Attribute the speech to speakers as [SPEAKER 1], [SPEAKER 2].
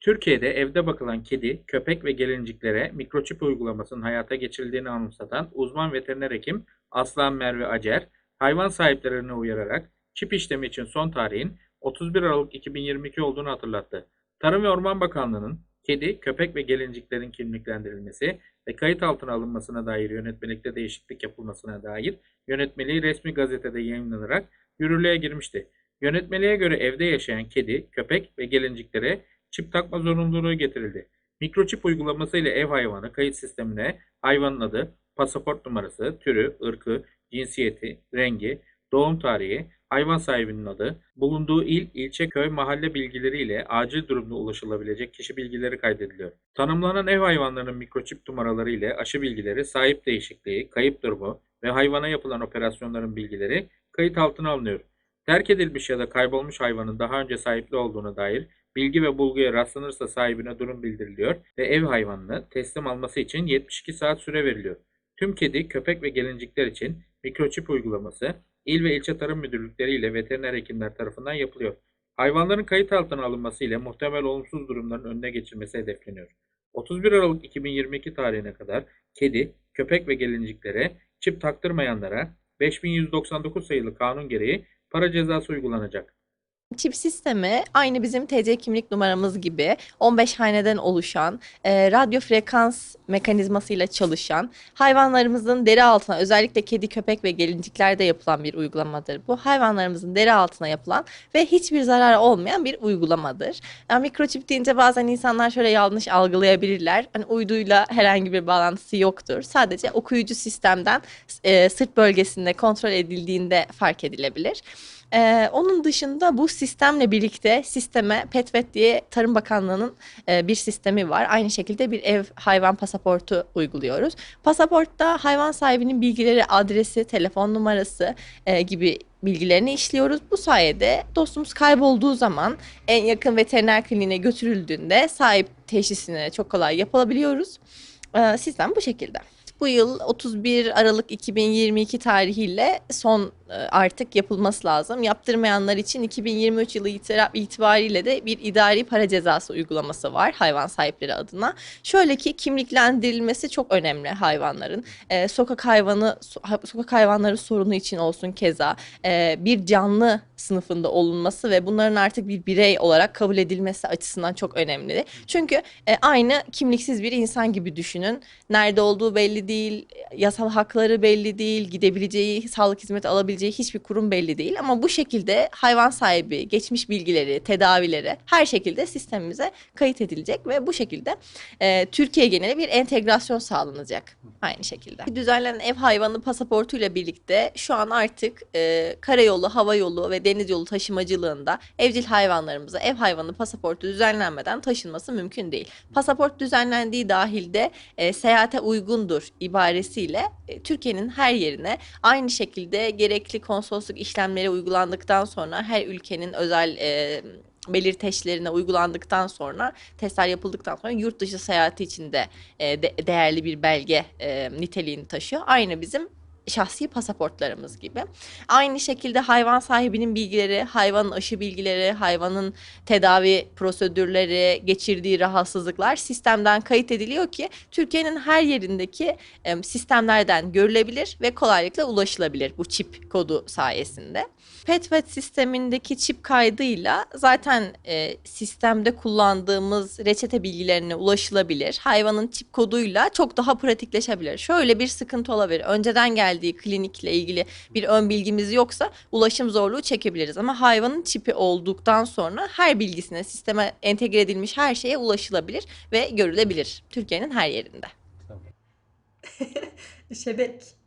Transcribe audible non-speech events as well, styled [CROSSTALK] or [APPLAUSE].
[SPEAKER 1] Türkiye'de evde bakılan kedi, köpek ve gelinciklere mikroçip uygulamasının hayata geçirildiğini anımsatan uzman veteriner hekim Aslan Merve Acer, hayvan sahiplerine uyararak çip işlemi için son tarihin 31 Aralık 2022 olduğunu hatırlattı. Tarım ve Orman Bakanlığı'nın kedi, köpek ve gelinciklerin kimliklendirilmesi ve kayıt altına alınmasına dair yönetmelikte değişiklik yapılmasına dair yönetmeliği resmi gazetede yayınlanarak yürürlüğe girmişti. Yönetmeliğe göre evde yaşayan kedi, köpek ve gelinciklere çip takma zorunluluğu getirildi. Mikroçip uygulaması ile ev hayvanı kayıt sistemine hayvanın adı, pasaport numarası, türü, ırkı, cinsiyeti, rengi, doğum tarihi, hayvan sahibinin adı, bulunduğu il, ilçe, köy, mahalle bilgileri ile acil durumda ulaşılabilecek kişi bilgileri kaydediliyor. Tanımlanan ev hayvanlarının mikroçip numaraları ile aşı bilgileri, sahip değişikliği, kayıp durumu ve hayvana yapılan operasyonların bilgileri kayıt altına alınıyor. Terk edilmiş ya da kaybolmuş hayvanın daha önce sahipli olduğuna dair bilgi ve bulguya rastlanırsa sahibine durum bildiriliyor ve ev hayvanını teslim alması için 72 saat süre veriliyor. Tüm kedi, köpek ve gelincikler için mikroçip uygulaması il ve ilçe tarım müdürlükleri ile veteriner hekimler tarafından yapılıyor. Hayvanların kayıt altına alınması ile muhtemel olumsuz durumların önüne geçilmesi hedefleniyor. 31 Aralık 2022 tarihine kadar kedi, köpek ve gelinciklere çip taktırmayanlara 5199 sayılı kanun gereği para cezası uygulanacak.
[SPEAKER 2] Çip sistemi aynı bizim TC kimlik numaramız gibi 15 haneden oluşan, e, radyo frekans mekanizmasıyla çalışan, hayvanlarımızın deri altına özellikle kedi, köpek ve gelinciklerde yapılan bir uygulamadır. Bu hayvanlarımızın deri altına yapılan ve hiçbir zarar olmayan bir uygulamadır. Yani mikroçip deyince bazen insanlar şöyle yanlış algılayabilirler. Hani uyduyla herhangi bir bağlantısı yoktur. Sadece okuyucu sistemden e, sırt bölgesinde kontrol edildiğinde fark edilebilir. Ee, onun dışında bu sistemle birlikte sisteme PETVET diye Tarım Bakanlığı'nın e, bir sistemi var. Aynı şekilde bir ev hayvan pasaportu uyguluyoruz. Pasaportta hayvan sahibinin bilgileri, adresi, telefon numarası e, gibi bilgilerini işliyoruz. Bu sayede dostumuz kaybolduğu zaman en yakın veteriner kliniğine götürüldüğünde sahip teşhisini çok kolay yapabiliyoruz. Ee, sistem bu şekilde. Bu yıl 31 Aralık 2022 tarihiyle son e, artık yapılması lazım. Yaptırmayanlar için 2023 yılı itibariyle de bir idari para cezası uygulaması var hayvan sahipleri adına. Şöyle ki kimliklendirilmesi çok önemli hayvanların. Ee, sokak hayvanı so- sokak hayvanları sorunu için olsun keza e, bir canlı sınıfında olunması ve bunların artık bir birey olarak kabul edilmesi açısından çok önemli. Çünkü e, aynı kimliksiz bir insan gibi düşünün. Nerede olduğu belli değil, yasal hakları belli değil, gidebileceği, sağlık hizmeti alabileceği hiçbir kurum belli değil. Ama bu şekilde hayvan sahibi, geçmiş bilgileri, tedavileri her şekilde sistemimize kayıt edilecek ve bu şekilde e, Türkiye geneli bir entegrasyon sağlanacak aynı şekilde. Düzenlenen ev hayvanı pasaportuyla birlikte şu an artık e, karayolu, hava yolu ve deniz yolu taşımacılığında evcil hayvanlarımıza ev hayvanı pasaportu düzenlenmeden taşınması mümkün değil. Pasaport düzenlendiği dahilde e, seyahate uygundur ibaresiyle e, Türkiye'nin her yerine aynı şekilde gerekli konsolosluk işlemleri uygulandıktan sonra her ülkenin özel e, belirteçlerine uygulandıktan sonra testler yapıldıktan sonra yurt dışı seyahati için de e, de- değerli bir belge e, niteliğini taşıyor. Aynı bizim şahsi pasaportlarımız gibi. Aynı şekilde hayvan sahibinin bilgileri, hayvanın aşı bilgileri, hayvanın tedavi prosedürleri, geçirdiği rahatsızlıklar sistemden kayıt ediliyor ki Türkiye'nin her yerindeki em, sistemlerden görülebilir ve kolaylıkla ulaşılabilir bu çip kodu sayesinde. PetVet sistemindeki çip kaydıyla zaten e, sistemde kullandığımız reçete bilgilerine ulaşılabilir. Hayvanın çip koduyla çok daha pratikleşebilir. Şöyle bir sıkıntı olabilir. Önceden geldiği klinikle ilgili bir ön bilgimiz yoksa ulaşım zorluğu çekebiliriz. Ama hayvanın çipi olduktan sonra her bilgisine, sisteme entegre edilmiş her şeye ulaşılabilir ve görülebilir. Türkiye'nin her yerinde. [LAUGHS]
[SPEAKER 3] Şebek.